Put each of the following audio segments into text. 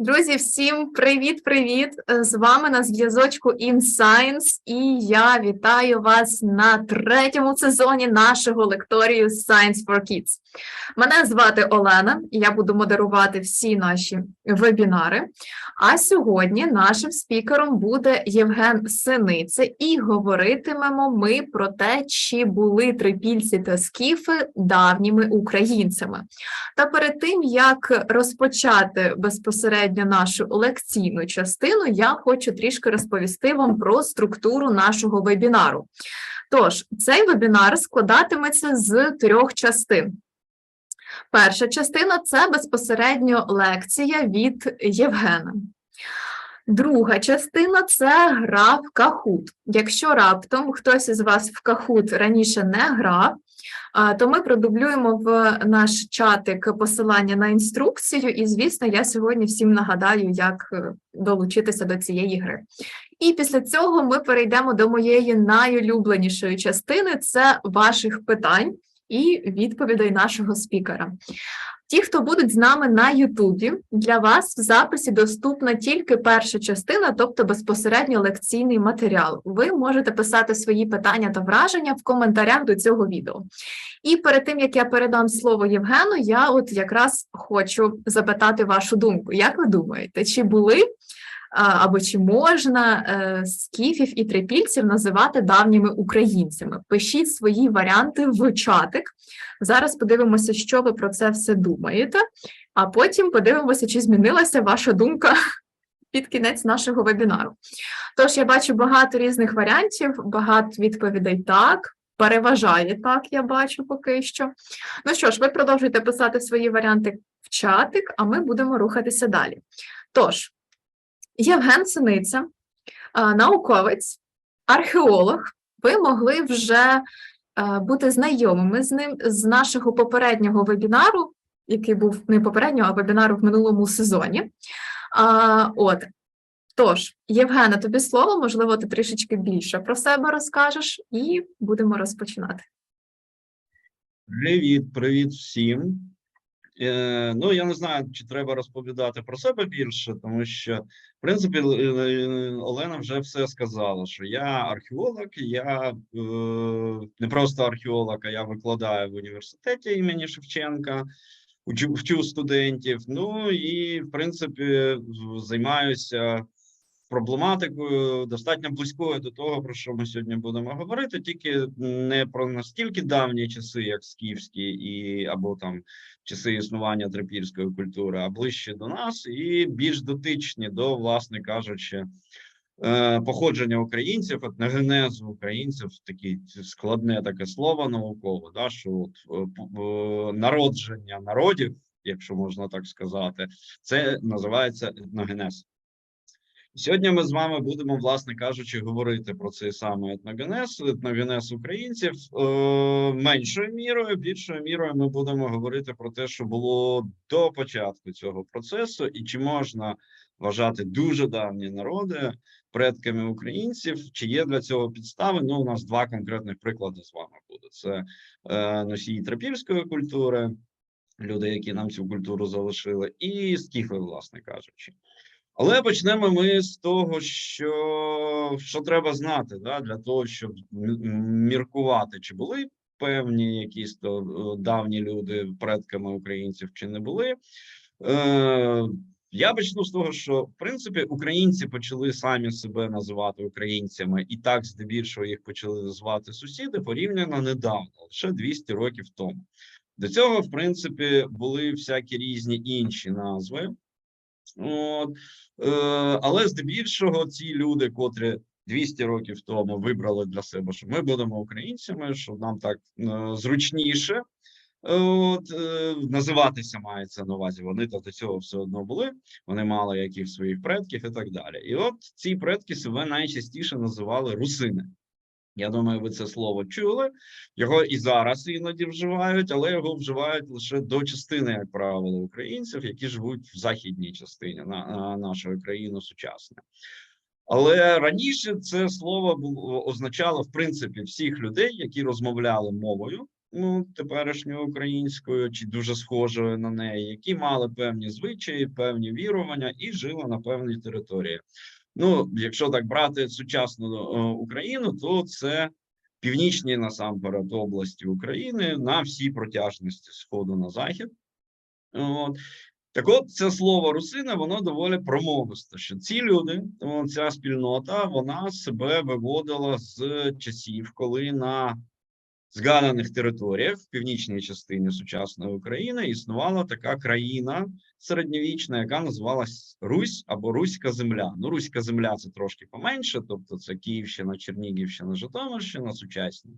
Друзі, всім привіт-привіт! З вами на зв'язочку InScience і я вітаю вас на третьому сезоні нашого лекторію Science for Kids. Мене звати Олена, і я буду модерувати всі наші вебінари. А сьогодні нашим спікером буде Євген Синице, і говоритимемо ми про те, чи були трипільці та скіфи давніми українцями. Та перед тим як розпочати безпосередньо нашу лекційну частину, я хочу трішки розповісти вам про структуру нашого вебінару. Тож, цей вебінар складатиметься з трьох частин. Перша частина це безпосередньо лекція від Євгена. Друга частина це гра в кахут. Якщо раптом хтось із вас в кахут раніше не грав, то ми продублюємо в наш чатик посилання на інструкцію, і, звісно, я сьогодні всім нагадаю, як е, долучитися до цієї гри. І після цього ми перейдемо до моєї найулюбленішої частини це ваших питань і відповідей нашого спікера. Ті, хто будуть з нами на Ютубі, для вас в записі доступна тільки перша частина, тобто безпосередньо лекційний матеріал. Ви можете писати свої питання та враження в коментарях до цього відео. І перед тим як я передам слово Євгену, я от якраз хочу запитати вашу думку. Як ви думаєте, чи були або чи можна е, скіфів і трипільців називати давніми українцями? Пишіть свої варіанти в чатик. Зараз подивимося, що ви про це все думаєте, а потім подивимося, чи змінилася ваша думка під кінець нашого вебінару. Тож я бачу багато різних варіантів, багато відповідей так. Переважає так, я бачу поки що. Ну що ж, ви продовжуйте писати свої варіанти в чатик, а ми будемо рухатися далі. Тож, Євген Синиця, науковець, археолог, ви могли вже бути знайомими з ним з нашого попереднього вебінару, який був не попереднього, а вебінару в минулому сезоні. От, тож, Євгена, тобі слово, можливо, ти трішечки більше про себе розкажеш, і будемо розпочинати. Привіт, привіт всім. Е, ну, я не знаю, чи треба розповідати про себе більше, тому що, в принципі, е, Олена вже все сказала, що я археолог, я е, не просто археолог, а я викладаю в університеті імені Шевченка, вчу студентів. Ну і, в принципі, займаюся проблематикою достатньо близькою до того, про що ми сьогодні будемо говорити, тільки не про настільки давні часи, як скіфські, і або там часи існування трипільської культури, а ближче до нас, і більш дотичні до, власне кажучи, е, походження українців, етногенезу українців, таке складне таке слово наукове, да, що от, е, е, народження народів, якщо можна так сказати, це називається етногенез. Сьогодні ми з вами будемо, власне кажучи, говорити про цей самий етногенез, етногенез українців. Е, меншою мірою, більшою мірою ми будемо говорити про те, що було до початку цього процесу, і чи можна вважати дуже давні народи предками українців, чи є для цього підстави? Ну, у нас два конкретних приклади з вами буде: це е, носії трипільської культури, люди, які нам цю культуру залишили, і скіфи, власне кажучи. Але почнемо ми з того, що, що треба знати да, для того, щоб міркувати, чи були певні якісь то е, давні люди предками українців, чи не були. Е, я почну з того, що в принципі українці почали самі себе називати українцями, і так здебільшого їх почали називати сусіди порівняно недавно, лише 200 років тому. До цього, в принципі, були всякі різні інші назви. От, е, але здебільшого ці люди, котрі 200 років тому вибрали для себе, що ми будемо українцями, що нам так е, зручніше. От е, називатися мається на увазі. Вони то до цього все одно були. Вони мали яких своїх предків і так далі. І от ці предки себе найчастіше називали русини. Я думаю, ви це слово чули. Його і зараз іноді вживають, але його вживають лише до частини, як правило, українців, які живуть в західній частині на, на нашої країни сучасної. Але раніше це слово було означало в принципі всіх людей, які розмовляли мовою ну, теперішньою українською, чи дуже схожою на неї, які мали певні звичаї, певні вірування і жили на певній території. Ну, якщо так брати сучасну е, Україну, то це північні насамперед області України на всій протяжності сходу на захід. От. Так от це слово русина, воно доволі промовисте, що ці люди, ця спільнота, вона себе виводила з часів, коли на згаданих територіях в північній частині сучасної України існувала така країна середньовічна, яка називалась Русь або Руська земля. Ну, Руська земля це трошки поменше, тобто це Київщина, Чернігівщина, Житомирщина сучасні.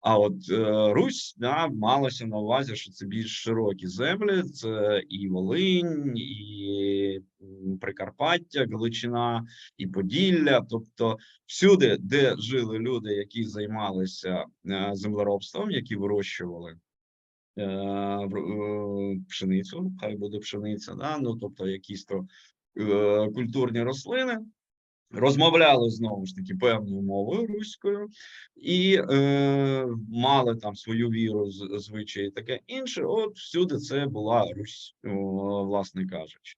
А от е, Русь да, малося на увазі, що це більш широкі землі, це і Волинь, і Прикарпаття, Галичина, і Поділля. Тобто, всюди, де жили люди, які займалися е, землеробством, які вирощували е, пшеницю, хай буде пшениця, да, ну тобто якісь то культурні рослини. Розмовляли знову ж таки певною мовою руською і е, мали там свою віру, звичаї, і таке інше. От всюди це була Русь, власне кажучи.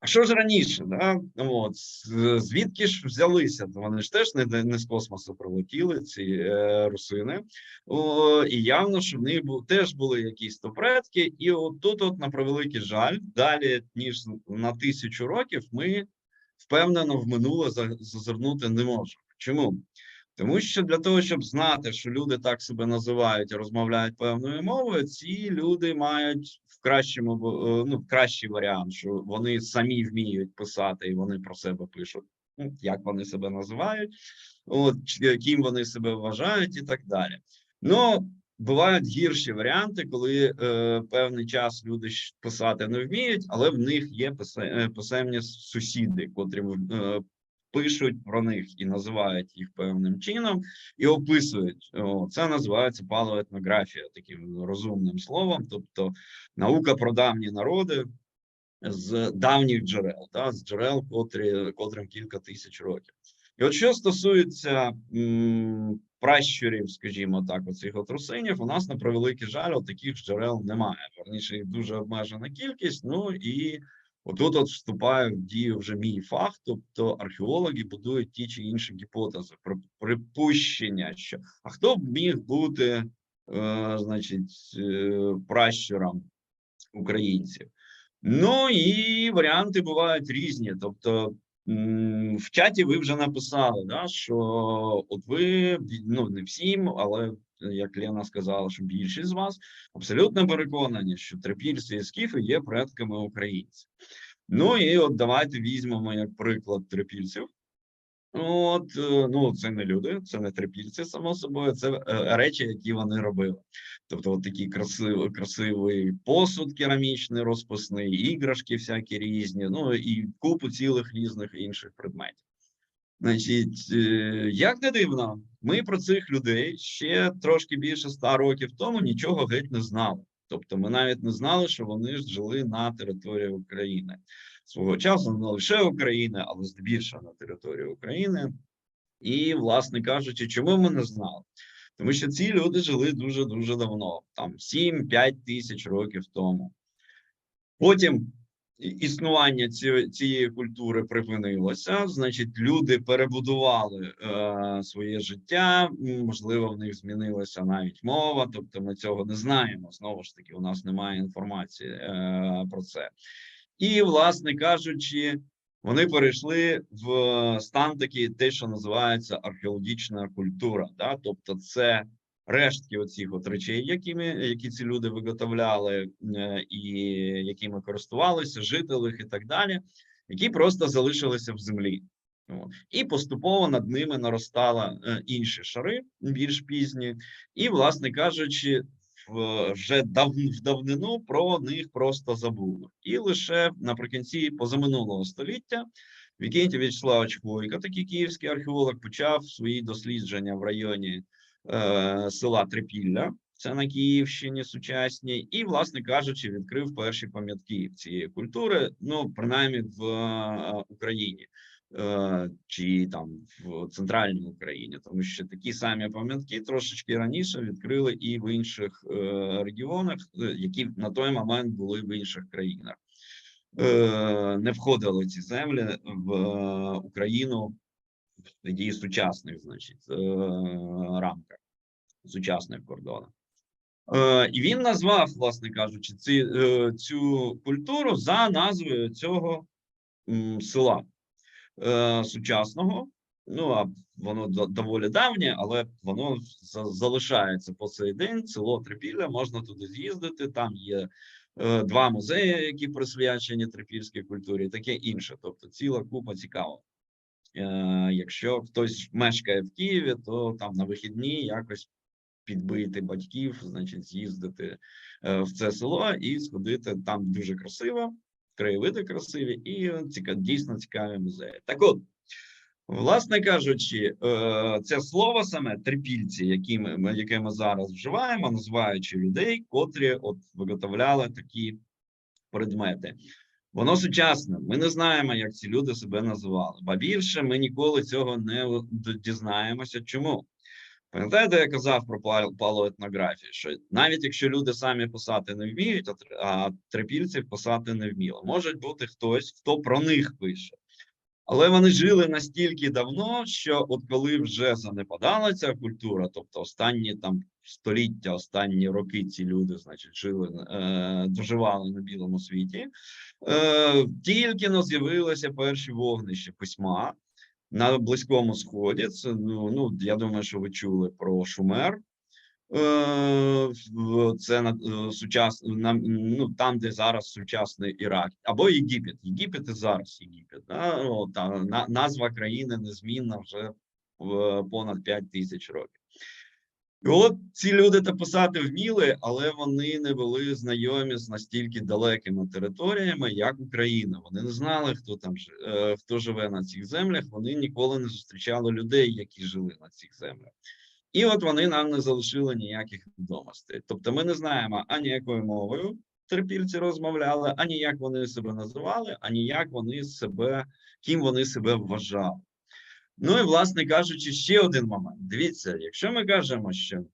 А що ж раніше? Да? От, звідки ж взялися? Вони ж теж не, не- з космосу прилетіли, ці е, русини. О, і явно, що в них бу, теж були якісь то предки. І от тут, от, на превеликий жаль, далі, ніж на тисячу років, ми впевнено в минуле зазирнути не можемо. Чому? Тому що для того, щоб знати, що люди так себе називають і розмовляють певною мовою, ці люди мають в кращому е, ну, кращий варіант, що вони самі вміють писати і вони про себе пишуть, ну, як вони себе називають, от ким вони себе вважають, і так далі. Ну, бувають гірші варіанти, коли е, певний час люди писати не вміють, але в них є е, писемні сусіди, котрі е, пишуть про них і називають їх певним чином, і описують. О, це називається палеоетнографія, таким розумним словом, тобто наука про давні народи з давніх джерел, та, з джерел, котрі, котрим кілька тисяч років. І от що стосується м, пращурів, скажімо так, оцих от русинів, у нас на превеликий жаль, от таких джерел немає. Верніше їх дуже обмежена кількість. Ну і отут от вступає в дію вже мій фах, тобто археологи будують ті чи інші гіпотези, про припущення, що а хто б міг бути, е, значить, е, пращуром українців. Ну і варіанти бувають різні. Тобто, в чаті ви вже написали, да, що от ви ну не всім, але як Лена сказала, що більшість з вас абсолютно переконані, що трипільці і скіфи є предками українців. Ну і от давайте візьмемо як приклад трипільців. От, е, ну, це не люди, це не трипільці, само собою, це е, речі, які вони робили. Тобто, от такий красивий, красивий посуд керамічний, розписний, іграшки всякі різні, ну і купу цілих різних інших предметів. Значить, е, як не дивно, ми про цих людей ще трошки більше ста років тому нічого геть не знали. Тобто, ми навіть не знали, що вони ж жили на території України свого часу, не лише України, але здебільшого на території України. І, власне кажучи, чому ми не знали? Тому що ці люди жили дуже дуже давно, там 7-5 тисяч років тому. Потім існування ці- цієї культури припинилося. Значить, люди перебудували е, своє життя. Можливо, в них змінилася навіть мова. Тобто, ми цього не знаємо. Знову ж таки, у нас немає інформації е, про це. І, власне кажучи, вони перейшли в стан такий, те, що називається археологічна культура. Да? Тобто, це рештки оцих от речей, якими які ці люди виготовляли е, і якими користувалися, жителів і так далі, які просто залишилися в землі. І поступово над ними наростали е, інші шари, більш пізні, і, власне кажучи, вже дав, в давнину про них просто забули. І лише наприкінці позаминулого століття Вікентій В'ячеславович Хвойка, такий київський археолог, почав свої дослідження в районі е, села Трипілля, це на Київщині сучасній, і, власне кажучи, відкрив перші пам'ятки цієї культури, ну принаймні в е, Україні. Е, чи там в центральній Україні, тому що такі самі пам'ятки трошечки раніше відкрили і в інших е, регіонах, е, які на той момент були в інших країнах. Не входили ці землі в е, Україну в тоді сучасних, значить, е, рамках сучасних кордонах. Е, І він назвав, власне кажучи, ці, цю культуру за назвою цього села е, сучасного. Ну а воно доволі давнє, але воно залишається по цей день. Село Трипілля, можна туди з'їздити. Там є е, два музеї, які присвячені трипільській культурі, і таке інше. Тобто ціла купа цікавого. Е, Якщо хтось мешкає в Києві, то там на вихідні якось підбити батьків, значить, з'їздити в це село і сходити там дуже красиво, краєвиди красиві і ціка, дійсно цікаві музеї. Так от, власне кажучи, е, це слово саме трипільці, які ми, яке ми зараз вживаємо, називаючи людей, котрі от виготовляли такі предмети. Воно сучасне. Ми не знаємо, як ці люди себе називали. Ба більше ми ніколи цього не дізнаємося. Чому? Пам'ятаєте, я казав про пал- палеоетнографію, що навіть якщо люди самі писати не вміють, а тр- а трипільців писати не вміли. Може бути хтось, хто про них пише. Але вони жили настільки давно, що от коли вже занепадала ця культура, тобто останні там століття, останні роки ці люди, значить, жили, е, доживали на білому світі, е, тільки но з'явилися перші вогнища письма на Близькому Сході. Це ну, ну я думаю, що ви чули про Шумер. Е, Це на е, сучас, на, ну, там, де зараз сучасний Ірак, або Єгипет. Єгипет і зараз Єгипет. Да? О, та, на, назва країни незмінна вже в понад 5 тисяч років. І от ці люди та писати вміли, але вони не були знайомі з настільки далекими територіями, як Україна. Вони не знали, хто там е, хто живе на цих землях. Вони ніколи не зустрічали людей, які жили на цих землях. І от вони нам не залишили ніяких відомостей. Тобто, ми не знаємо ані якою мовою трипільці розмовляли, ані як вони себе називали, ані як вони себе, ким вони себе вважали. Ну і власне кажучи, ще один момент. Дивіться, якщо ми кажемо, що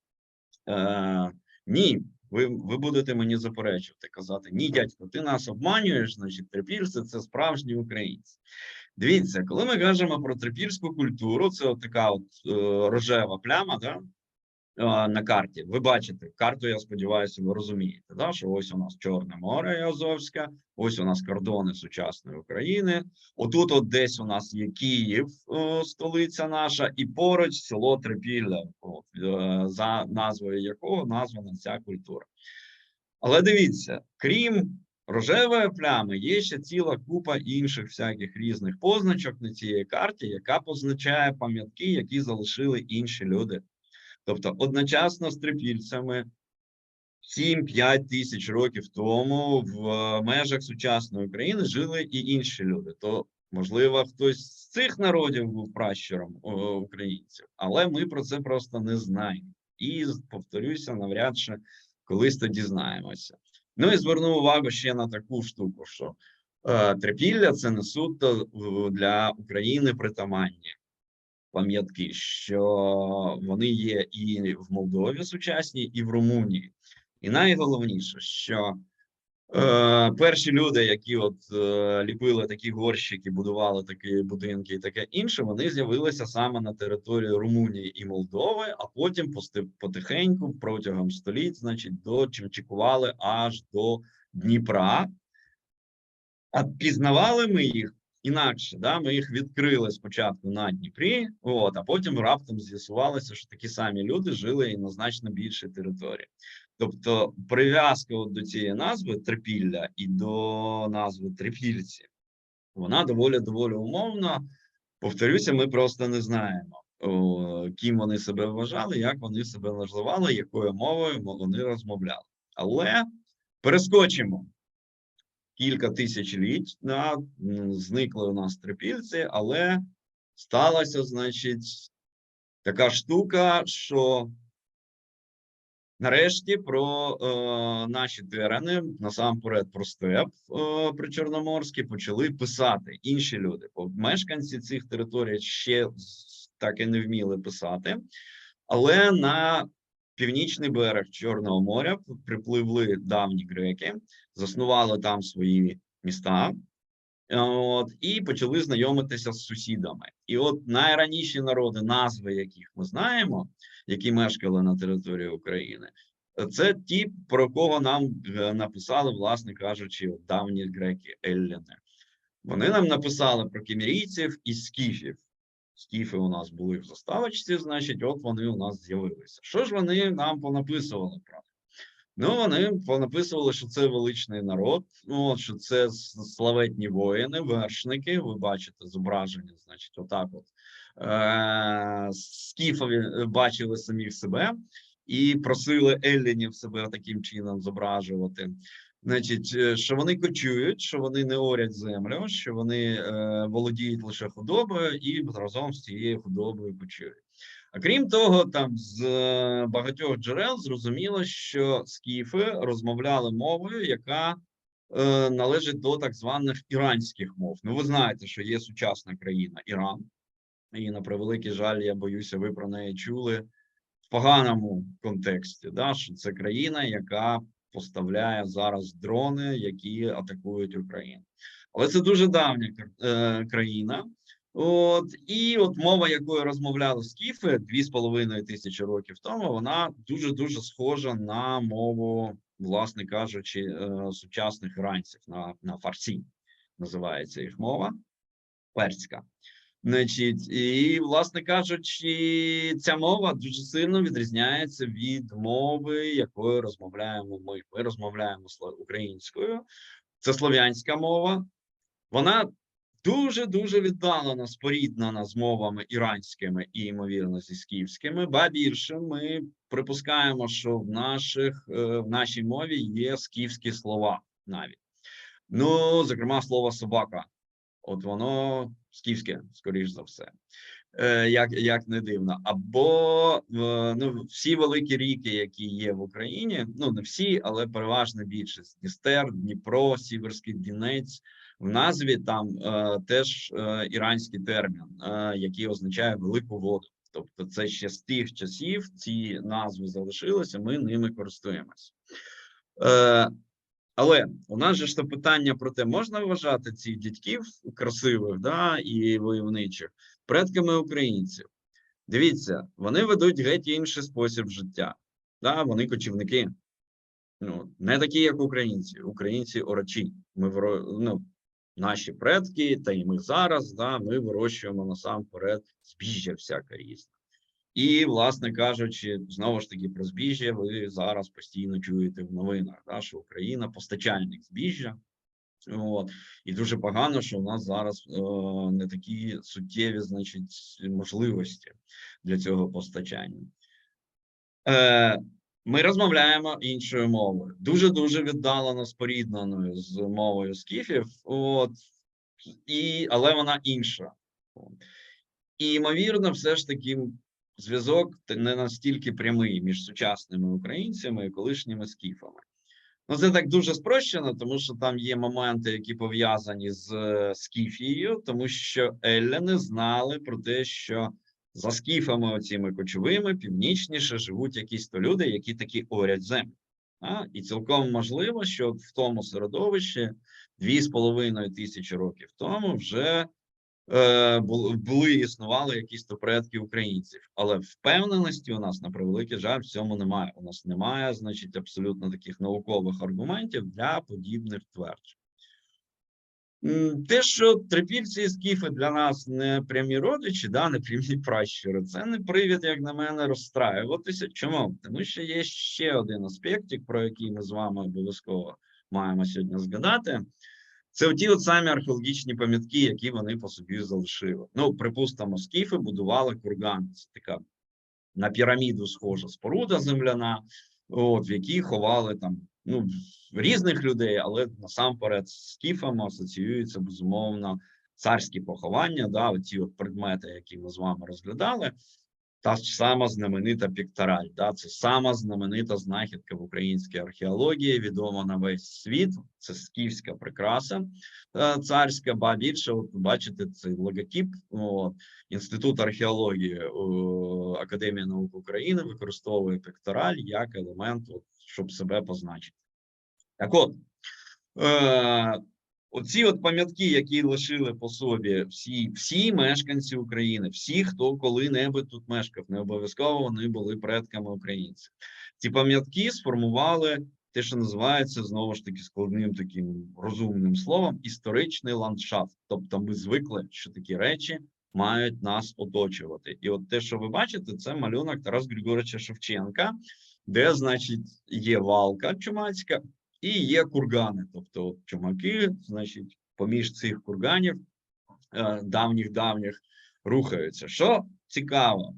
е, ні, ви, ви будете мені заперечувати, казати, ні, дядько, ти нас обманюєш, значить, трипільці це справжні українці. Дивіться, коли ми кажемо про трипільську культуру, це от така от е, рожева пляма, да, на карті. Ви бачите карту, я сподіваюся, ви розумієте, да, що ось у нас Чорне море і Азовське, ось у нас кордони сучасної України. Отут, от десь у нас є Київ, столиця наша, і поруч село Трипілля, е, за назвою якого названа ця культура. Але дивіться, крім рожевої плями, є ще ціла купа інших всяких різних позначок на цій карті, яка позначає пам'ятки, які залишили інші люди. Тобто, одночасно з трипільцями 7-5 тисяч років тому в е, межах сучасної України жили і інші люди. То, можливо, хтось з цих народів був пращуром українців, але ми про це просто не знаємо. І повторюся, навряд чи колись то дізнаємося. Ну і зверну увагу ще на таку штуку, що е, трипілля це не суто для України притаманні пам'ятки, що вони є і в Молдові сучасній, і в Румунії. І найголовніше, що е, перші люди, які от е, ліпили такі горщики, будували такі будинки і таке інше, вони з'явилися саме на території Румунії і Молдови, а потім потихеньку протягом століть, значить, дочимчикували аж до Дніпра. А пізнавали ми їх інакше. Да? Ми їх відкрили спочатку на Дніпрі, от, а потім раптом з'ясувалося, що такі самі люди жили і на значно більшій території. Тобто прив'язка до цієї назви трипілля і до назви трипільці, вона доволі доволі умовна. Повторюся, ми просто не знаємо, ким вони себе вважали, як вони себе називали, якою мовою вони розмовляли. Але перескочимо кілька тисячоліть, да, зникли у нас трипільці, але сталася, значить, така штука, що Нарешті про е, наші терени, насамперед про степ е, причорноморський, почали писати інші люди. Бо мешканці цих територій ще так і не вміли писати, але на північний берег Чорного моря припливли давні греки, заснували там свої міста. е, От, і почали знайомитися з сусідами. І от найраніші народи, назви яких ми знаємо, які мешкали на території України, це ті, про кого нам е, написали, власне кажучи, давні греки Елліни. Вони нам написали про кімерійців і скіфів. Скіфи у нас були в заставочці, значить, от вони у нас з'явилися. Що ж вони нам понаписували про? Ну, вони понаписували, що це величний народ, ну, от, що це славетні воїни, вершники. Ви бачите зображення, значить, отак от. Е- скіфові бачили самих себе і просили Еллінів себе таким чином зображувати. Значить, е, що вони кочують, що вони не орять землю, що вони е, володіють лише худобою і разом з цією худобою кочують. А крім того, там з е, багатьох джерел зрозуміло, що скіфи розмовляли мовою, яка е, належить до так званих іранських мов. Ну, ви знаєте, що є сучасна країна Іран, і на превеликий жаль, я боюся, ви про неї чули в поганому контексті. Да, що це країна, яка поставляє зараз дрони, які атакують Україну. Але це дуже давня е, країна. От і от мова, якою розмовляли скіфи дві з половиною тисячі років тому, вона дуже дуже схожа на мову, власне кажучи, е, сучасних іранців на, на фарсі. Називається їх мова перська. Значить, і, власне кажучи, ця мова дуже сильно відрізняється від мови, якою розмовляємо ми. Ми розмовляємо українською, це слов'янська мова. Вона дуже дуже віддалено споріднена з мовами іранськими і ймовірно зі скіфськими. Ба більше ми припускаємо, що в наших е, в нашій мові є скіфські слова навіть. Ну, зокрема, слово собака. От воно скіфське, скоріш за все. Е, як, як не дивно, або е, ну, всі великі ріки, які є в Україні, ну не всі, але переважна більшість: Дністер, Дніпро, Сіверський Дінець. В назві там е, теж е, іранський термін, е, який означає велику воду. Тобто, це ще з тих часів ці назви залишилися, ми ними користуємося. Е, але у нас же ж то питання про те, можна вважати цих дядьків красивих да, і войовничих предками українців. Дивіться, вони ведуть геть інший спосіб життя. Да, вони кочівники. Ну, не такі, як українці. Українці орачі. Ми ну, наші предки, та і ми зараз, да, ми вирощуємо насамперед збіжжя всяке різне. І, власне кажучи, знову ж таки про збіжжя ви зараз постійно чуєте в новинах, да, що Україна постачальник збіжжя. От. І дуже погано, що у нас зараз е, не такі суттєві, значить, можливості для цього постачання. Е, ми розмовляємо іншою мовою, дуже дуже віддалено спорідненою з мовою скіфів, от і але вона інша. І ймовірно, все ж таки зв'язок не настільки прямий між сучасними українцями і колишніми скіфами. Ну, це так дуже спрощено, тому що там є моменти, які пов'язані з е, Скіфією, тому що Еллини знали про те, що за скіфами, оціми кочовими, північніше живуть якісь то люди, які такі орять землю. А? І цілком можливо, що в тому середовищі дві з половиною тисячі років тому вже були існували якісь то предки українців, але впевненості у нас на превеликий жаль в цьому немає. У нас немає, значить, абсолютно таких наукових аргументів для подібних тверджень. Те, що трипільці і скіфи для нас не прямі родичі, да, не прямі пращури, це не привід, як на мене, розстраюватися. Чому? Тому що є ще один аспектик, про який ми з вами обов'язково маємо сьогодні згадати. Це оті от самі археологічні пам'ятки, які вони по собі залишили. Ну, припустимо, скіфи будували курган. Це така на піраміду схожа споруда земляна, от, в якій ховали там ну, різних людей, але насамперед з скіфами асоціюються безумовно царські поховання, да, ці от предмети, які ми з вами розглядали. Та ж сама знаменита піктораль. Да? Це сама знаменита знахідка в українській археології, відома на весь світ. Це скіфська прикраса е, царська, ба більше, от бачите, цей логотип. От, Інститут археології Академії наук України використовує пектораль як елемент, от, щоб себе позначити. Так от, е, оці от пам'ятки, які лишили по собі всі, всі мешканці України, всі, хто коли-небудь тут мешкав, не обов'язково вони були предками українців. Ці пам'ятки сформували те, що називається знову ж таки складним таким розумним словом історичний ландшафт. Тобто, ми звикли, що такі речі мають нас оточувати. І от те, що ви бачите, це малюнок Тараса Григоровича Шевченка, де, значить, є валка чумацька і є кургани. Тобто, чумаки, значить, поміж цих курганів е, давніх-давніх рухаються. Що цікаво,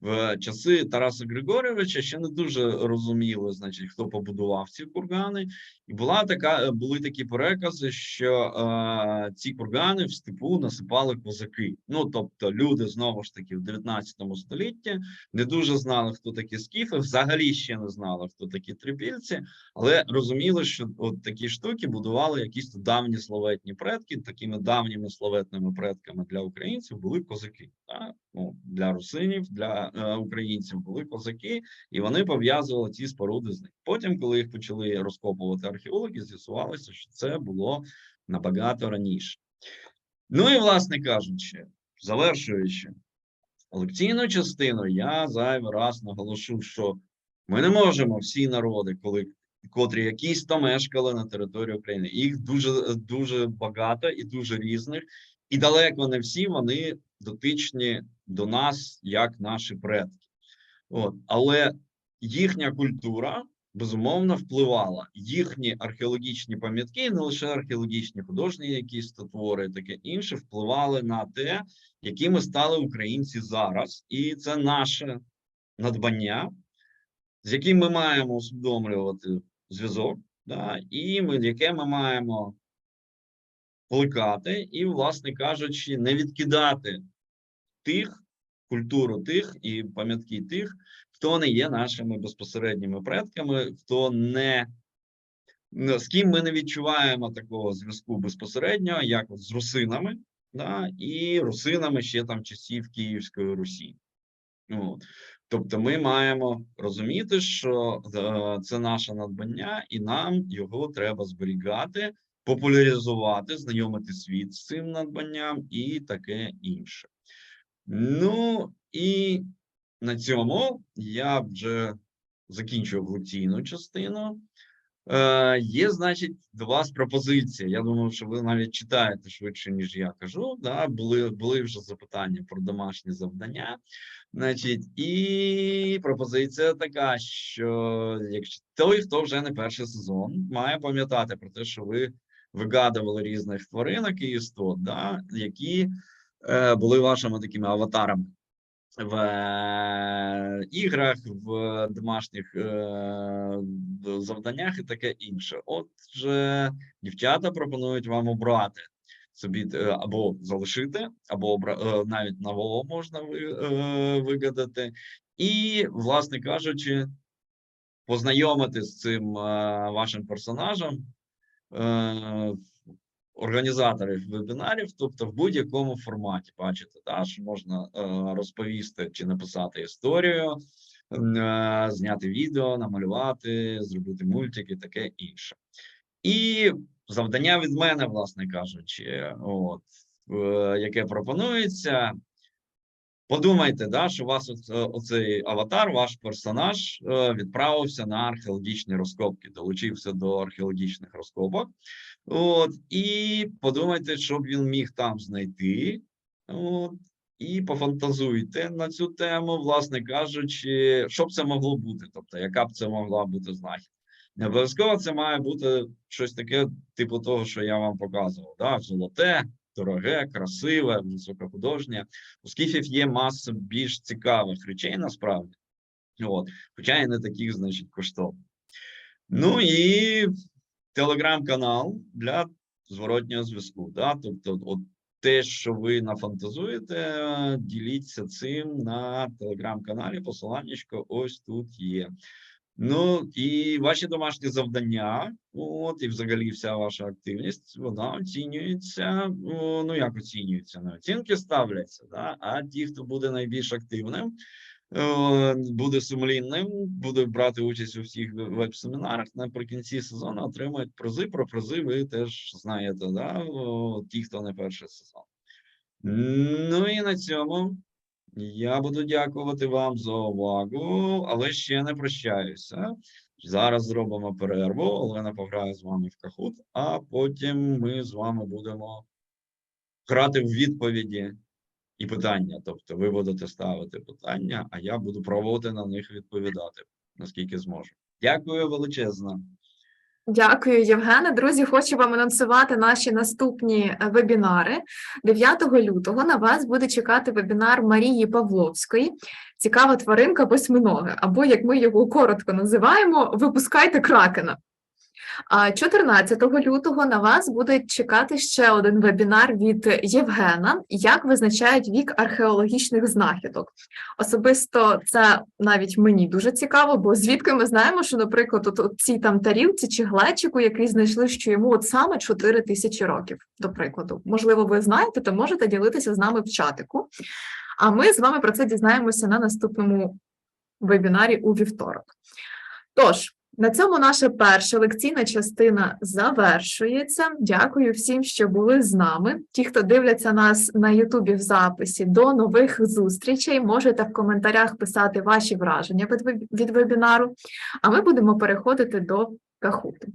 в часи Тараса Григорьовича ще не дуже розуміло, значить, хто побудував ці кургани, і була така, були такі перекази, що е, ці кургани в степу насипали козаки. Ну тобто, люди знову ж таки в 19 столітті не дуже знали, хто такі скіфи, взагалі ще не знали, хто такі трипільці, але розуміли, що от такі штуки будували якісь давні славетні предки. Такими давніми славетними предками для українців були козаки. Так? Ну, для русинів, для е, українців були козаки, і вони пов'язували ці споруди з них. Потім, коли їх почали розкопувати археологи, з'ясувалося, що це було набагато раніше. Ну і, власне кажучи, завершуючи лекційну частину, я зайвий раз наголошу, що ми не можемо всі народи, коли котрі якісь то мешкали на території України. Їх дуже дуже багато і дуже різних, і далеко не всі вони дотичні до нас як наші предки. От але їхня культура безумовно впливала. Їхні археологічні пам'ятки, не лише археологічні, художні якісь твори, таке інше, впливали на те, якими стали українці зараз, і це наше надбання, з яким ми маємо усвідомлювати зв'язок, да, і ми, яке ми маємо плекати, і, власне кажучи, не відкидати тих культуру тих і пам'ятки тих, хто не є нашими безпосередніми предками, хто не ну, з ким ми не відчуваємо такого зв'язку безпосередньо, як з русинами, да, і русинами ще там часів Київської Русі. От. Тобто, ми маємо розуміти, що е, це наше надбання, і нам його треба зберігати, популяризувати, знайомити світ з цим надбанням і таке інше. Ну і на цьому я вже закінчив лекційну частину. Е, Є, значить, до вас пропозиція. Я думаю, що ви навіть читаєте швидше, ніж я кажу. Да? Були були вже запитання про домашні завдання. Значить, і пропозиція така, що якщо той, хто вже не перший сезон, має пам'ятати про те, що ви вигадували різних тваринок і істот, да? які були вашими такими аватарами в е, іграх, в домашніх е, завданнях і таке інше. Отже, дівчата пропонують вам обрати собі е, або залишити, або е, навіть нового можна е, вигадати, і, власне кажучи, познайомити з цим е, вашим персонажем. Організаторів вебінарів, тобто в будь-якому форматі, бачите, та, що можна е, розповісти чи написати історію, е, зняти відео, намалювати, зробити мультики, таке інше. І завдання від мене, власне кажучи, от, е, яке пропонується. Подумайте, да, що вас е, оцей аватар, ваш персонаж е, відправився на археологічні розкопки, долучився до археологічних розкопок. От, і подумайте, що б він міг там знайти. От, і пофантазуйте на цю тему, власне кажучи, що б це могло бути, тобто, яка б це могла бути знахідка. Не обов'язково це має бути щось таке, типу того, що я вам показував. Да? Золоте, дороге, красиве, високохудожнє. У скіфів є маса більш цікавих речей насправді. От, хоча і не таких, значить, коштовних. Ну і телеграм-канал для зворотнього зв'язку. Да? Тобто, от те, що ви нафантазуєте, діліться цим на телеграм-каналі. Посиланнячко ось тут є. Ну і ваші домашні завдання, от і взагалі вся ваша активність, вона оцінюється. Ну як оцінюється? Не оцінки ставляться, да? а ті, хто буде найбільш активним, буде сумлінним, буде брати участь у всіх веб-семінарах. Наприкінці сезону отримають призи. Про призи ви теж знаєте, да? ті, хто не перший сезон. Ну і на цьому я буду дякувати вам за увагу, але ще не прощаюся. Зараз зробимо перерву. Олена пограє з вами в кахут, а потім ми з вами будемо грати в відповіді і питання. Тобто, ви будете ставити питання, а я буду пробувати на них відповідати, наскільки зможу. Дякую величезно. Дякую, Євгене. Друзі, хочу вам анонсувати наші наступні е, вебінари. 9 лютого на вас буде чекати вебінар Марії Павловської. Цікава тваринка восьминоги, або як ми його коротко називаємо, випускайте кракена. А 14 лютого на вас буде чекати ще один вебінар від Євгена, як визначають вік археологічних знахідок. Особисто це навіть мені дуже цікаво, бо звідки ми знаємо, що, наприклад, от, от цій там тарілці чи глечику, який знайшли, що йому от саме 4 тисячі років, до прикладу. Можливо, ви знаєте, то можете ділитися з нами в чатику. А ми з вами про це дізнаємося на наступному вебінарі у вівторок. Тож, на цьому наша перша лекційна частина завершується. Дякую всім, що були з нами. Ті, хто дивляться нас на Ютубі в записі, до нових зустрічей. Можете в коментарях писати ваші враження від вебінару, а ми будемо переходити до кахуту.